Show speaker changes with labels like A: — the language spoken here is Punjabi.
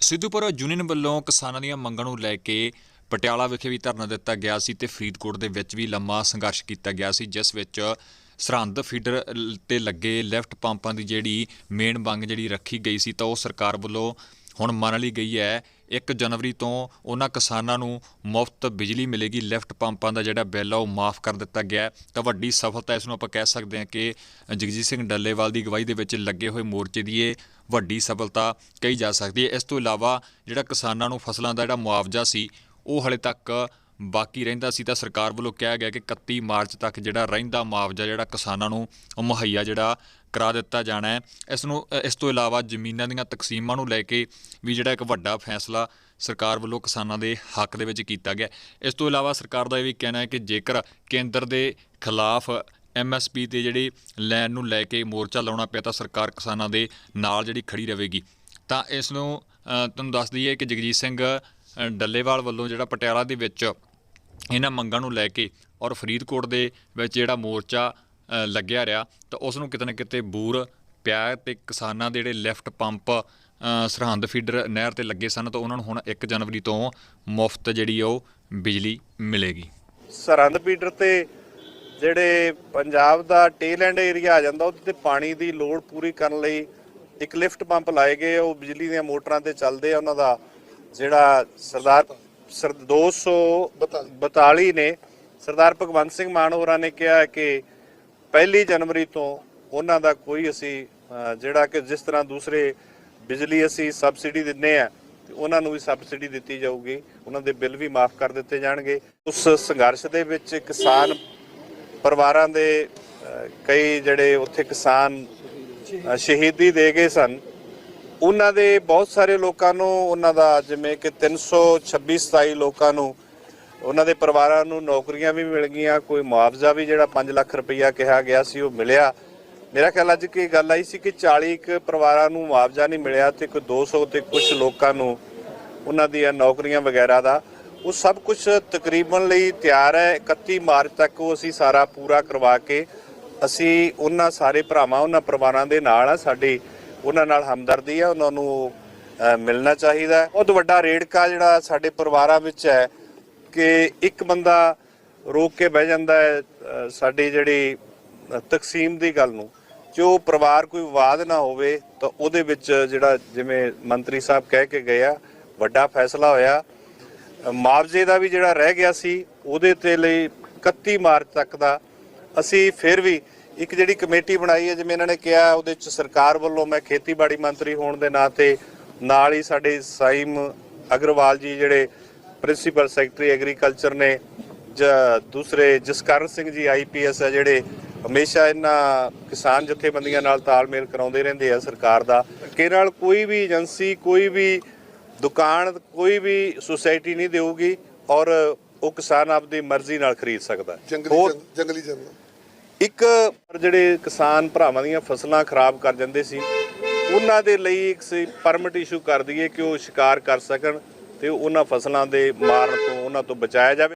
A: ਸਿੱਧੂਪੁਰ ਯੂਨੀਅਨ ਵੱਲੋਂ ਕਿਸਾਨਾਂ ਦੀਆਂ ਮੰਗਾਂ ਨੂੰ ਲੈ ਕੇ ਪਟਿਆਲਾ ਵਿਖੇ ਵੀ ਧਰਨਾ ਦਿੱਤਾ ਗਿਆ ਸੀ ਤੇ ਫਰੀਦਕੋਟ ਦੇ ਵਿੱਚ ਵੀ ਲੰਮਾ ਸੰਘਰਸ਼ ਕੀਤਾ ਗਿਆ ਸੀ, ਜਿਸ ਵਿੱਚ ਸਰਹੰਦ ਫੀਡਰ ਤੇ ਲੱਗੇ ਲੈਫਟ ਪੰਪਾਂ ਦੀ ਜਿਹੜੀ ਮੇਨ ਮੰਗ ਜਿਹੜੀ ਰੱਖੀ ਗਈ ਸੀ, ਤਾਂ ਉਹ ਸਰਕਾਰ ਵੱਲੋਂ ਹੁਣ ਮੰਨ ਲਈ ਗਈ ਹੈ 1 ਜਨਵਰੀ ਤੋਂ ਉਹਨਾਂ ਕਿਸਾਨਾਂ ਨੂੰ ਮੁਫਤ ਬਿਜਲੀ ਮਿਲੇਗੀ, ਲੈਫਟ ਪੰਪਾਂ ਦਾ ਜਿਹੜਾ ਬਿੱਲ ਆ ਉਹ ਮਾਫ ਕਰ ਦਿੱਤਾ ਗਿਆ ਤਾਂ ਵੱਡੀ ਸਫਲਤਾ ਇਸ ਨੂੰ ਆਪਾਂ ਕਹਿ ਸਕਦੇ ਹਾਂ ਕਿ ਜਗਜੀਤ ਸਿੰਘ ਡੱਲੇਵਾਲ ਦੀ ਅਗਵਾਈ ਦੇ ਵਿੱਚ ਲੱਗੇ ਹੋਏ ਮੋਰਚੇ ਦੀ ਇਹ ਵੱਡੀ ਸਫਲਤਾ ਕਹੀ ਜਾ ਸਕਦੀ ਹੈ। ਇਸ ਤੋਂ ਇਲਾਵਾ ਜਿਹੜਾ ਕਿਸਾਨਾਂ ਨੂੰ ਫਸਲਾਂ ਦਾ ਜਿਹੜਾ ਮੁਆਵਜ਼ਾ ਸੀ, ਉਹ ਹਲੇ ਤੱਕ ਬਾਕੀ ਰਹਿੰਦਾ ਸੀ ਤਾਂ ਸਰਕਾਰ ਵੱਲੋਂ ਕਿਹਾ ਗਿਆ ਕਿ 31 ਮਾਰਚ ਤੱਕ ਜਿਹੜਾ ਰਹਿੰਦਾ ਮੁਆਵਜ਼ਾ ਜਿਹੜਾ ਕਿਸਾਨਾਂ ਨੂੰ ਮੁਹੱਈਆ ਜਿਹੜਾ ਕਰਾ ਦਿੱਤਾ ਜਾਣਾ ਹੈ। ਇਸ ਨੂੰ, ਇਸ ਤੋਂ ਇਲਾਵਾ ਜ਼ਮੀਨਾਂ ਦੀਆਂ ਤਕਸੀਮਾਂ ਨੂੰ ਲੈ ਕੇ ਵੀ ਜਿਹੜਾ ਇੱਕ ਵੱਡਾ ਫੈਸਲਾ ਸਰਕਾਰ ਵੱਲੋਂ ਕਿਸਾਨਾਂ ਦੇ ਹੱਕ ਦੇ ਵਿੱਚ ਕੀਤਾ ਗਿਆ। ਇਸ ਤੋਂ ਇਲਾਵਾ ਸਰਕਾਰ ਦਾ ਇਹ ਵੀ ਕਹਿਣਾ ਹੈ ਕਿ ਜੇਕਰ ਕੇਂਦਰ ਦੇ ਖਿਲਾਫ ਐਮਐਸਪੀ ਤੇ ਜਿਹੜੀ ਲੈਣ ਨੂੰ ਲੈ ਕੇ ਮੋਰਚਾ ਲਾਉਣਾ ਪਿਆ ਤਾਂ ਸਰਕਾਰ ਕਿਸਾਨਾਂ ਦੇ ਨਾਲ ਜਿਹੜੀ ਖੜੀ ਰਹੇਗੀ। ਤਾਂ ਇਸ ਨੂੰ ਤੁਹਾਨੂੰ ਦੱਸ ਦਈਏ ਕਿ ਜਗਜੀਤ ਸਿੰਘ ਡੱਲੇਵਾਲ ਵੱਲੋਂ ਜਿਹੜਾ ਪਟਿਆਲਾ ਦੇ ਵਿੱਚ ਇਹਨਾਂ ਮੰਗਾਂ ਨੂੰ ਲੈ ਕੇ ਔਰ ਫਰੀਦਕੋਟ ਦੇ ਵਿੱਚ ਜਿਹੜਾ ਮੋਰਚਾ ਲੱਗਿਆ ਰਿਹਾ, ਤਾਂ ਉਸ ਨੂੰ ਕਿਤੇ ਨਾ ਕਿਤੇ ਬੂਰ ਪਿਆ ਹੈ ਤੇ ਕਿਸਾਨਾਂ ਦੇ ਜਿਹੜੇ ਲੈਫਟ ਪੰਪ ਸਰਹੰਦ ਫੀਡਰ ਨਹਿਰ ਤੇ ਲੱਗੇ ਸਨ, ਤਾਂ ਉਹਨਾਂ ਨੂੰ ਹੁਣ 1 ਜਨਵਰੀ ਤੋਂ ਮੁਫਤ ਜਿਹੜੀ ਉਹ ਬਿਜਲੀ ਮਿਲੇਗੀ।
B: ਸਰਹੰਦ ਫੀਡਰ ਤੇ ਜਿਹੜੇ ਪੰਜਾਬ ਦਾ ਟੇਲ ਐਂਡ ਏਰੀਆ ਆ ਜਾਂਦਾ, ਉਹਦੇ ਤੇ ਪਾਣੀ ਦੀ ਲੋੜ ਪੂਰੀ ਕਰਨ ਲਈ ਇੱਕ ਲਿਫਟ ਪੰਪ ਲਾਏ ਗਏ ਉਹ ਬਿਜਲੀ ਦੀਆਂ ਮੋਟਰਾਂ ਤੇ ਚੱਲਦੇ ਆ, ਉਹਨਾਂ ਦਾ ਜਿਹੜਾ ਸਰਦਾਰ, ਸਰ 242 ਨੇ, ਸਰਦਾਰ ਭਗਵੰਤ ਸਿੰਘ ਮਾਨ ਹੋਰਾਂ ਨੇ ਕਿਹਾ ਕਿ ਪਹਿਲੀ ਜਨਵਰੀ ਤੋਂ ਉਹਨਾਂ ਦਾ ਕੋਈ ਅਸੀਂ ਜਿਹੜਾ ਕਿ ਜਿਸ ਤਰ੍ਹਾਂ ਦੂਸਰੇ ਬਿਜਲੀ ਅਸੀਂ ਸਬਸਿਡੀ ਦਿੰਨੇ ਆ, ਤੇ ਉਹਨਾਂ ਨੂੰ ਵੀ ਸਬਸਿਡੀ ਦਿੱਤੀ ਜਾਊਗੀ, ਉਹਨਾਂ ਦੇ ਬਿੱਲ ਵੀ ਮਾਫ ਕਰ ਦਿੱਤੇ ਜਾਣਗੇ। ਉਸ ਸੰਘਰਸ਼ ਦੇ ਵਿੱਚ ਕਿਸਾਨ ਪਰਿਵਾਰਾਂ ਦੇ ਕਈ ਜਿਹੜੇ ਉੱਥੇ ਕਿਸਾਨ ਸ਼ਹੀਦੀ ਦੇ ਗਏ ਸਨ, ਉਹਨਾਂ ਦੇ ਬਹੁਤ ਸਾਰੇ ਲੋਕਾਂ ਨੂੰ, ਉਹਨਾਂ ਦਾ ਜਿਵੇਂ ਕਿ 326 27 ਲੋਕਾਂ ਨੂੰ, ਉਹਨਾਂ ਦੇ ਪਰਿਵਾਰਾਂ ਨੂੰ ਨੌਕਰੀਆਂ ਵੀ ਮਿਲ ਗਈਆਂ, ਕੋਈ ਮੁਆਵਜ਼ਾ ਵੀ ਜਿਹੜਾ 5 ਲੱਖ ਰੁਪਈਆ ਕਿਹਾ ਗਿਆ ਸੀ, ਉਹ ਮਿਲਿਆ। ਮੇਰਾ ਖਿਆਲ ਅੱਜ ਕੀ ਗੱਲ ਆਈ ਸੀ ਕਿ 40 ਕੁ ਪਰਿਵਾਰਾਂ ਨੂੰ ਮੁਆਵਜ਼ਾ ਨਹੀਂ ਮਿਲਿਆ ਤੇ ਕੋਈ 200 ਤੇ ਕੁਝ ਲੋਕਾਂ ਨੂੰ ਉਹਨਾਂ ਦੀਆਂ ਨੌਕਰੀਆਂ ਵਗੈਰਾ ਦਾ ਉਹ ਸਭ ਕੁਝ ਤਕਰੀਬਨ ਲਈ ਤਿਆਰ ਹੈ। 31 ਮਾਰਚ ਤੱਕ ਉਹ ਅਸੀਂ ਸਾਰਾ ਪੂਰਾ ਕਰਵਾ ਕੇ ਅਸੀਂ ਉਹਨਾਂ ਸਾਰੇ ਭਰਾਵਾਂ, ਉਹਨਾਂ ਪਰਿਵਾਰਾਂ ਦੇ ਨਾਲ ਆ। ਸਾਡੀ ਉਹਨਾਂ ਨਾਲ ਹਮਦਰਦੀ ਆ, ਉਹਨਾਂ ਨੂੰ ਮਿਲਣਾ ਚਾਹੀਦਾ ਬਹੁਤ ਵੱਡਾ ਰੇੜਕਾ ਜਿਹੜਾ ਸਾਡੇ ਪਰਿਵਾਰਾਂ ਵਿੱਚ ਹੈ ਕਿ ਇੱਕ ਬੰਦਾ ਰੋਕ ਕੇ ਬਹਿ ਜਾਂਦਾ ਹੈ ਸਾਡੀ ਜਿਹੜੀ ਤਕਸੀਮ ਦੀ ਗੱਲ ਨੂੰ। ਜੋ ਪਰਿਵਾਰ ਕੋਈ ਵਿਵਾਦ ਨਾ ਹੋਵੇ, ਤਾਂ ਉਹਦੇ ਵਿੱਚ ਜਿਹੜਾ ਜਿਵੇਂ ਮੰਤਰੀ ਸਾਹਿਬ ਕਹਿ ਕੇ ਗਏ ਆ, ਵੱਡਾ ਫੈਸਲਾ ਹੋਇਆ। ਮੁਆਵਜ਼ੇ ਦਾ ਵੀ ਜਿਹੜਾ ਰਹਿ ਗਿਆ ਸੀ, ਉਹਦੇ ਤੇ ਲਈ 31 ਮਾਰਚ ਤੱਕ ਦਾ ਅਸੀਂ ਫਿਰ ਵੀ ਇੱਕ ਜਿਹੜੀ ਕਮੇਟੀ ਬਣਾਈ ਹੈ, ਜਿਵੇਂ ਇਹਨਾਂ ਨੇ ਕਿਹਾ, ਉਹਦੇ ਚ ਸਰਕਾਰ ਵੱਲੋਂ ਮੈਂ ਖੇਤੀਬਾੜੀ ਮੰਤਰੀ ਹੋਣ ਦੇ ਨਾਤੇ ਨਾਲ ਹੀ ਸਾਡੇ ਸਾਈਮ ਅਗਰਵਾਲ ਜੀ ਜਿਹੜੇ ਪ੍ਰਿੰਸੀਪਲ ਸੈਕਟਰੀ ਐਗਰੀਕਲਚਰ ਨੇ, ਜਾਂ ਦੂਸਰੇ ਜਸਕਰਨ ਸਿੰਘ ਜੀ ਆਈਪੀਐਸ ਹੈ ਜਿਹੜੇ ਹਮੇਸ਼ਾ ਇਹਨਾਂ ਕਿਸਾਨ ਜਥੇਬੰਦੀਆਂ ਨਾਲ ਤਾਲਮੇਲ ਕਰਾਉਂਦੇ ਰਹਿੰਦੇ ਆ ਸਰਕਾਰ ਦਾ, ਕਿ ਨਾਲ ਕੋਈ ਵੀ ਏਜੰਸੀ, ਕੋਈ ਵੀ ਦੁਕਾਨ ਕੋਈ ਵੀ ਸੁਸਾਇਟੀ ਨਹੀਂ ਦੇਊਗੀ ਔਰ ਉਹ ਕਿਸਾਨ ਆਪਦੀ ਮਰਜ਼ੀ ਨਾਲ ਖਰੀਦ ਸਕਦਾ।
C: ਜੰਗਲੀ ਜੰਗਲੀ ਜਾਨਵਰ
B: ਇੱਕ ਜਿਹੜੇ ਕਿਸਾਨ ਭਰਾਵਾਂ ਦੀਆਂ ਫਸਲਾਂ ਖਰਾਬ ਕਰ ਜਾਂਦੇ ਸੀ ਉਹਨਾਂ ਦੇ ਲਈ ਇੱਕ ਪਰਮਿਟ ਇਸ਼ੂ ਕਰ ਦਈਏ ਕਿ ਉਹ ਸ਼ਿਕਾਰ ਕਰ ਸਕਣ ਤੇ ਉਹਨਾਂ ਫਸਲਾਂ ਦੇ ਮਾਰਨ ਤੋਂ ਉਹਨਾਂ ਤੋਂ ਬਚਾਇਆ ਜਾਵੇ